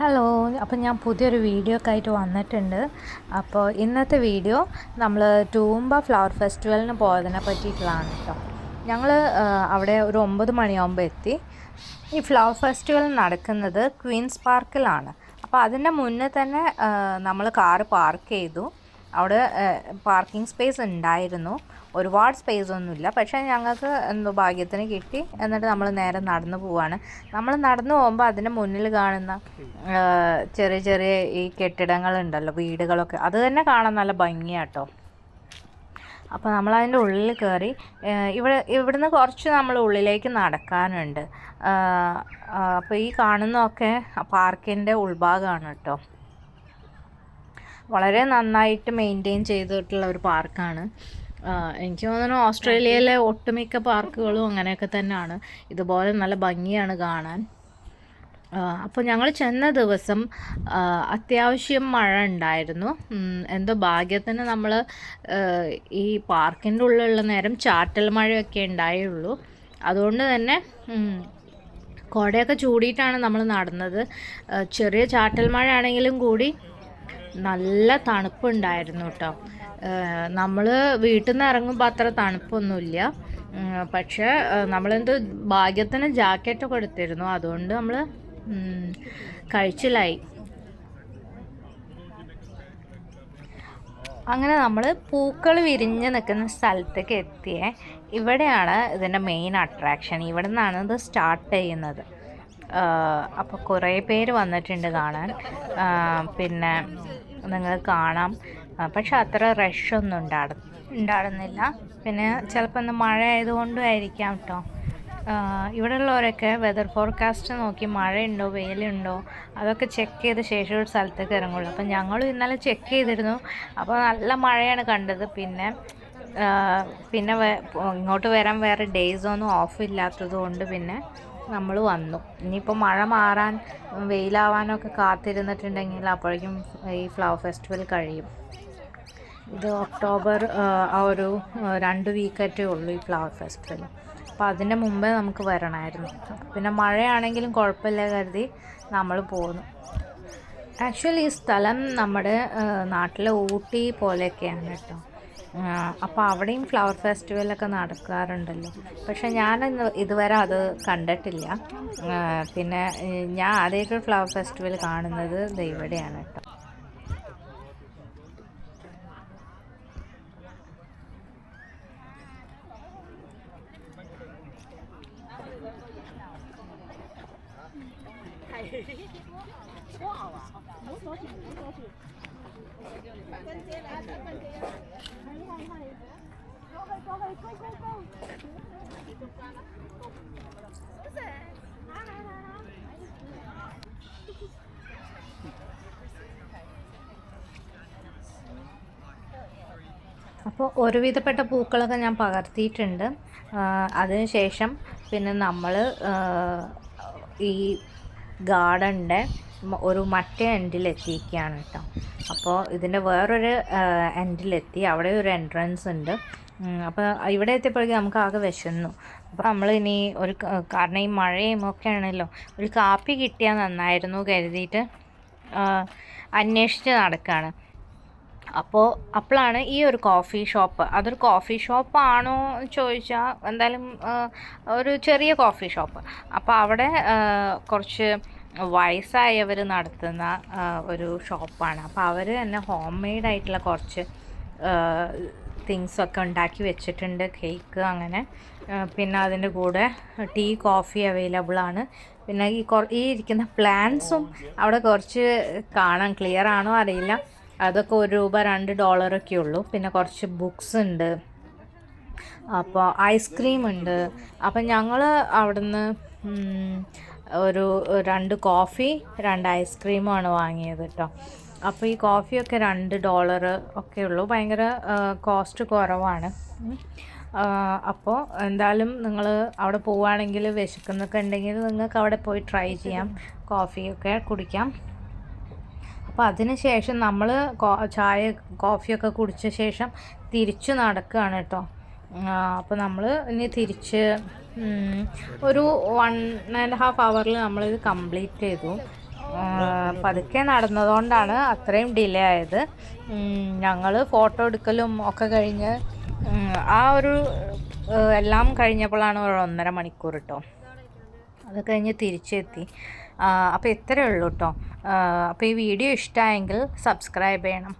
Hello അപ്പം ഞാൻ പുതിയൊരു വീഡിയോ ഒക്കെ ആയിട്ട് വന്നിട്ടുണ്ട്. അപ്പോൾ ഇന്നത്തെ വീഡിയോ നമ്മൾ ടൂമ്പ ഫ്ലവർ ഫെസ്റ്റിവലിന് പോയതിനെ പറ്റിയിട്ടുള്ളതാണ് കേട്ടോ ഞങ്ങൾ അവിടെ ഒരു ഒമ്പത് മണിയാകുമ്പോൾ എത്തി. ഈ ഫ്ലവർ ഫെസ്റ്റിവൽ നടക്കുന്നത് ക്വീൻസ് പാർക്കിലാണ് അപ്പോൾ അതിന്റെ മുന്നേ തന്നെ നമ്മൾ കാറ് പാർക്ക് ചെയ്തു. അവിടെ പാർക്കിംഗ് സ്പേസ് ഉണ്ടായിരുന്നു. ഒരുപാട് സ്പേസ് ഒന്നുമില്ല. പക്ഷേ ഞങ്ങൾക്ക് എന്തോ ഭാഗ്യത്തിന് കിട്ടി. എന്നിട്ട് നമ്മൾ നേരെ നടന്നു പോവാണ്. നമ്മൾ നടന്നു പോകുമ്പോൾ അതിന്റെ മുന്നിൽ കാണുന്ന ചെറിയ ചെറിയ ഈ കെട്ടിടങ്ങളുണ്ടല്ലോ വീടുകളൊക്കെ. അത് തന്നെ കാണാൻ നല്ല ഭംഗിയാട്ടോ. അപ്പോൾ നമ്മൾ അതിന്റെ ഉള്ളിൽ കയറി ഇവിടെ ഇവിടുന്ന് കുറച്ച് നമ്മൾ ഉള്ളിലേക്ക് നടക്കാനുണ്ട്. അപ്പോൾ ഈ കാണുന്നതൊക്കെ പാർക്കിന്റെ ഉൾഭാഗമാണ് കേട്ടോ വളരെ നന്നായിട്ട് മെയിന്റെയിൻ ചെയ്തിട്ടുള്ള ഒരു പാർക്കാണ്. എനിക്ക് തോന്നുന്നു ഓസ്ട്രേലിയയിലെ ഒട്ടുമിക്ക പാർക്കുകളും അങ്ങനെയൊക്കെ തന്നെയാണ്. ഇതുപോലെ നല്ല ഭംഗിയാണ് കാണാൻ. അപ്പോൾ ഞങ്ങൾ ചെന്ന ദിവസം അത്യാവശ്യം മഴ ഉണ്ടായിരുന്നു. എന്തോ ഭാഗ്യത്തിന് നമ്മൾ ഈ പാർക്കിന്റെ ഉള്ളിലുള്ള നേരം ചാറ്റൽ മഴയൊക്കെ ഉണ്ടായുള്ളൂ. അതുകൊണ്ട് തന്നെ കോടയൊക്കെ ചൂടിയിട്ടാണ് നമ്മൾ നടന്നത്. ചെറിയ ചാറ്റൽ മഴ ആണെങ്കിലും കൂടി നല്ല തണുപ്പുണ്ടായിരുന്നു കേട്ടോ നമ്മൾ വീട്ടിൽ നിന്ന് ഇറങ്ങുമ്പോൾ അത്ര തണുപ്പൊന്നുമില്ല. പക്ഷെ നമ്മളെന്തോ ഭാഗ്യത്തിന് ജാക്കറ്റൊക്കെ എടുത്തിരുന്നു. അതുകൊണ്ട് നമ്മൾ കഴിച്ചിലായി. അങ്ങനെ നമ്മൾ പൂക്കൾ വിരിഞ്ഞ് നിൽക്കുന്ന സ്ഥലത്തേക്ക് എത്തിയേ. ഇവിടെയാണ് ഇതിന്റെ മെയിൻ അട്രാക്ഷൻ. ഇവിടെ നിന്നാണ് ഇത് സ്റ്റാർട്ട് ചെയ്യുന്നത്. അപ്പോൾ കുറേ പേര് വന്നിട്ടുണ്ട് കാണാൻ. പിന്നെ നിങ്ങൾ കാണാം. പക്ഷെ അത്ര റഷ് ഒന്നും ഉണ്ടാട ഉണ്ടാടുന്നില്ല. പിന്നെ ചിലപ്പോൾ ഇന്ന് മഴ ആയതുകൊണ്ടും ആയിരിക്കാം കേട്ടോ ഇവിടെ ഉള്ളവരൊക്കെ വെതർ ഫോർകാസ്റ്റ് നോക്കി മഴയുണ്ടോ വെയിലുണ്ടോ അതൊക്കെ ചെക്ക് ചെയ്ത ശേഷം ഒരു സ്ഥലത്തേക്ക് ഇറങ്ങുള്ളൂ. അപ്പം ഞങ്ങളും ഇന്നലെ ചെക്ക് ചെയ്തിരുന്നു. അപ്പോൾ നല്ല മഴയാണ് കണ്ടത്. പിന്നെ പിന്നെ ഇങ്ങോട്ട് വരാൻ വേറെ ഡേയ്സ് ഒന്നും ഓഫ് ഇല്ലാത്തത് കൊണ്ട് പിന്നെ നമ്മൾ വന്നു. ഇനിയിപ്പോൾ മഴ മാറാൻ വെയിലാവാനൊക്കെ കാത്തിരുന്നിട്ടുണ്ടെങ്കിൽ അപ്പോഴേക്കും ഈ ഫ്ലവർ ഫെസ്റ്റിവൽ കഴിയും. ഇത് ഒക്ടോബർ ആ, ഒരു രണ്ട് വീക്കറ്റേ ഉള്ളൂ ഈ ഫ്ലവർ ഫെസ്റ്റിവൽ അപ്പോൾ അതിന്റെ മുമ്പേ നമുക്ക് വരണമായിരുന്നു. പിന്നെ മഴയാണെങ്കിലും കുഴപ്പമില്ല കരുതി നമ്മൾ പോന്നു. ആക്ച്വലി ഈ സ്ഥലം നമ്മുടെ നാട്ടിലെ ഊട്ടി പോലെയൊക്കെയാണ് കേട്ടോ. അപ്പോൾ അവിടെയും ഫ്ലവർ ഫെസ്റ്റിവലൊക്കെ നടക്കാറുണ്ടല്ലോ. പക്ഷെ ഞാൻ ഇതുവരെ അത് കണ്ടിട്ടില്ല. പിന്നെ ഞാൻ ആദ്യമായിട്ട് ഫ്ലവർ ഫെസ്റ്റിവൽ കാണുന്നത് ഇവിടെയാണ് കേട്ടോ. അപ്പോൾ ഒരുവിധപ്പെട്ട പൂക്കളൊക്കെ ഞാൻ പകർത്തിയിട്ടുണ്ട്. അതിനുശേഷം പിന്നെ നമ്മൾ ഈ ഗാർഡന്റെ ഒരു മറ്റേ എൻഡിലെത്തിയിരിക്കുകയാണ് കേട്ടോ. അപ്പോൾ ഇതിന്റെ വേറൊരു എൻഡിലെത്തി. അവിടെ ഒരു എൻട്രൻസ് ഉണ്ട്. അപ്പോൾ ഇവിടെ എത്തിയപ്പോഴേക്കും നമുക്ക് ആകെ വിശന്നു. അപ്പോൾ നമ്മൾ ഇനി ഒരു കാരണം ഈ മഴയും ഒക്കെ ആണല്ലോ ഒരു കാപ്പി കിട്ടിയാൽ നന്നായിരുന്നു കരുതിയിട്ട് അന്വേഷിച്ച് നടക്കുകയാണ് അപ്പോൾ അപ്പോഴാണ് ഈ ഒരു കോഫി ഷോപ്പ് അതൊരു കോഫി ഷോപ്പാണോ ചോദിച്ചാൽ എന്തായാലും ഒരു ചെറിയ കോഫി ഷോപ്പ് അപ്പോൾ അവിടെ കുറച്ച് വയസ്സായവർ നടത്തുന്ന ഒരു ഷോപ്പാണ്. അപ്പോൾ അവർ തന്നെ ഹോം മെയ്ഡ് ആയിട്ടുള്ള കുറച്ച് തിങ്സൊക്കെ ഉണ്ടാക്കി വെച്ചിട്ടുണ്ട്. കേക്ക് അങ്ങനെ. പിന്നെ അതിന്റെ കൂടെ ടീ കോഫി അവൈലബിൾ ആണ് പിന്നെ ഈ ഈ ഇരിക്കുന്ന പ്ലാൻസും അവിടെ കുറച്ച് കാണാൻ ക്ലിയർ ആണോ അറിയില്ല. അതൊക്കെ ഒരു രൂപ രണ്ട് ഡോളറൊക്കെ ഉള്ളൂ. പിന്നെ കുറച്ച് ബുക്സ് ഉണ്ട്. അപ്പോൾ ഐസ്ക്രീം ഉണ്ട്. അപ്പം ഞങ്ങൾ അവിടുന്ന് ഒരു രണ്ട് കോഫി രണ്ട് ഐസ്ക്രീമാണ് വാങ്ങിയത് കേട്ടോ അപ്പോൾ ഈ കോഫിയൊക്കെ രണ്ട് ഡോളർ ഒക്കെ ഉള്ളൂ. ഭയങ്കര കോസ്റ്റ് കുറവാണ്. അപ്പോൾ എന്തായാലും നിങ്ങൾ അവിടെ പോവുകയാണെങ്കിൽ വിശക്കുന്നൊക്കെ ഉണ്ടെങ്കിൽ നിങ്ങൾക്ക് അവിടെ പോയി ട്രൈ ചെയ്യാം. കോഫിയൊക്കെ കുടിക്കാം. അപ്പോൾ അതിന് ശേഷം നമ്മൾ ചായ കോഫിയൊക്കെ കുടിച്ച ശേഷം തിരിച്ചു നടക്കുകയാണ് കേട്ടോ അപ്പോൾ നമ്മൾ ഇനി തിരിച്ച് ഒരു വൺ ആൻഡ് ഹാഫ് അവറിൽ നമ്മളിത് കംപ്ലീറ്റ് ചെയ്തു. പതുക്കെ നടന്നതുകൊണ്ടാണ് അത്രയും ഡിലേ ആയത്. ഞങ്ങൾ ഫോട്ടോ എടുക്കലും ഒക്കെ കഴിഞ്ഞ് ആ ഒരു എല്ലാം കഴിഞ്ഞപ്പോഴാണ് ഒരു ഒന്നര മണിക്കൂർ കേട്ടോ അത് കഴിഞ്ഞ് തിരിച്ചെത്തി. അപ്പോൾ ഇത്രയേ ഉള്ളൂ കേട്ടോ അപ്പോൾ ഈ വീഡിയോ ഇഷ്ടമായെങ്കിൽ സബ്സ്ക്രൈബ് ചെയ്യണം.